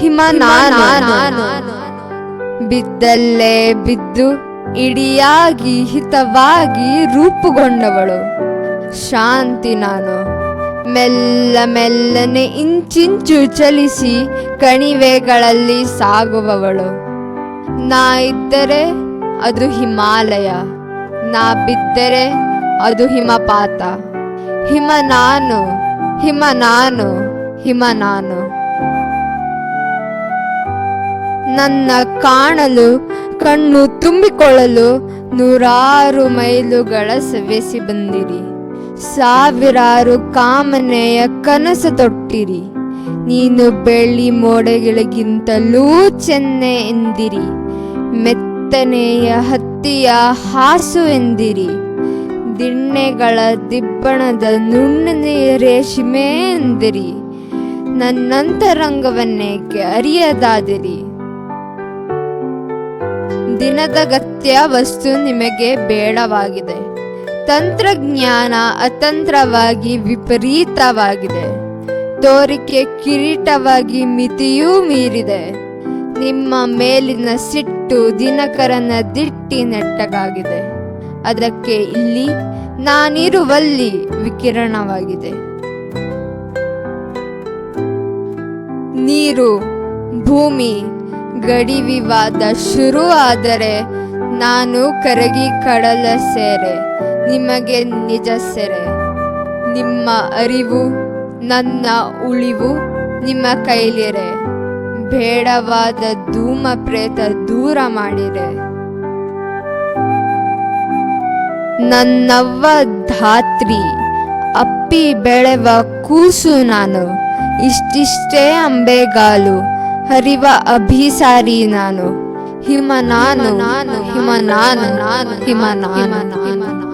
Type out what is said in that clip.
ಹಿಮ ನಾನು ಬಿದ್ದಲ್ಲೇ ಬಿದ್ದು ಇಡಿಯಾಗಿ ಹಿತವಾಗಿ ರೂಪುಗೊಂಡವಳು. ಶಾಂತಿ ನಾನು. ಮೆಲ್ಲ ಮೆಲ್ಲನೆ ಇಂಚಿಂಚು ಚಲಿಸಿ ಕಣಿವೆಗಳಲ್ಲಿ ಸಾಗುವವಳು. ನಾ ಇದ್ದರೆ ಅದು ಹಿಮಾಲಯ ನಾ ಬಿದ್ದರೆ ಅದು ಹಿಮಪಾತ. ಹಿಮ ನಾನು ಹಿಮ ನಾನು ಹಿಮ ನಾನು. ನನ್ನ ಕಾಣಲು, ಕಣ್ಣು ತುಂಬಿಕೊಳ್ಳಲು ನೂರಾರು ಮೈಲುಗಳ ಸವೆಸಿ ಬಂದಿರಿ. ಸಾವಿರಾರು ಕಾಮನೆಯ ಕನಸು ತೊಟ್ಟಿರಿ. ನೀನು ಬೆಳ್ಳಿ ಮೋಡಗಳಿಗಿಂತಲೂ ಚೆನ್ನೆ ಎಂದಿರಿ. ಮೆತ್ತನೆಯ ಹತ್ತಿಯ ಹಾಸು ಎಂದಿರಿ. ದಿಣ್ಣೆಗಳ ದಿಬ್ಬಣದ ನುಣ್ಣನೆಯ ರೇಷ್ಮೆ ಎಂದಿರಿ. ನನ್ನಂತರಂಗವನ್ನೇಕೆ ಅರಿಯದಾದಿರಿ. ದಿನದಗತ್ಯ ವಸ್ತು ನಿಮಗೆ ಬೇಡವಾಗಿದೆ. ತಂತ್ರಜ್ಞಾನ ಅತಂತ್ರವಾಗಿ ವಿಪರೀತವಾಗಿದೆ. ತೋರಿಕೆ ಕಿರೀಟವಾಗಿ ಮಿತಿಯೂ ಮೀರಿದೆ. ನಿಮ್ಮ ಮೇಲಿನ ಸಿಟ್ಟು ದಿನಕರನ ದಿಟ್ಟಿ ನೆಟ್ಟಗಾಗಿದೆ. ಅದಕ್ಕೆ ಇಲ್ಲಿ ನಾನಿರುವಲ್ಲಿ ವಿಕಿರಣವಾಗಿದೆ. ನೀರು, ಭೂಮಿ ಗಡಿ ವಿವಾದ ಶುರು ಆದರೆ ನಾನು ಕರಗಿ ಕಡಲ ಸೇರೆ, ನಿಮಗೆ ನಿಜ ಸೆರೆ. ನಿಮ್ಮ ಅರಿವು, ನನ್ನ ಉಳಿವು ನಿಮ್ಮ ಕೈಲಿರೆ. ಬೇಡವಾದ ಧೂಮ ಪ್ರೇತ ದೂರ ಮಾಡಿರೆ. ನನ್ನವ್ವ ಧಾತ್ರಿ, ಅಪ್ಪಿ ಬೆಳೆವ ಕೂಸು ನಾನು, ಇಷ್ಟಿಷ್ಟೇ ಅಂಬೆಗಾಲು. ಹರಿವ ಅಭಿಸಾರಿ ನಾನು ಹಿಮ ನಾನು ನಾನು ಹಿಮ ನಾನು ನಾನು ಹಿಮ ನಾನು ಹಿಮ ನಾನು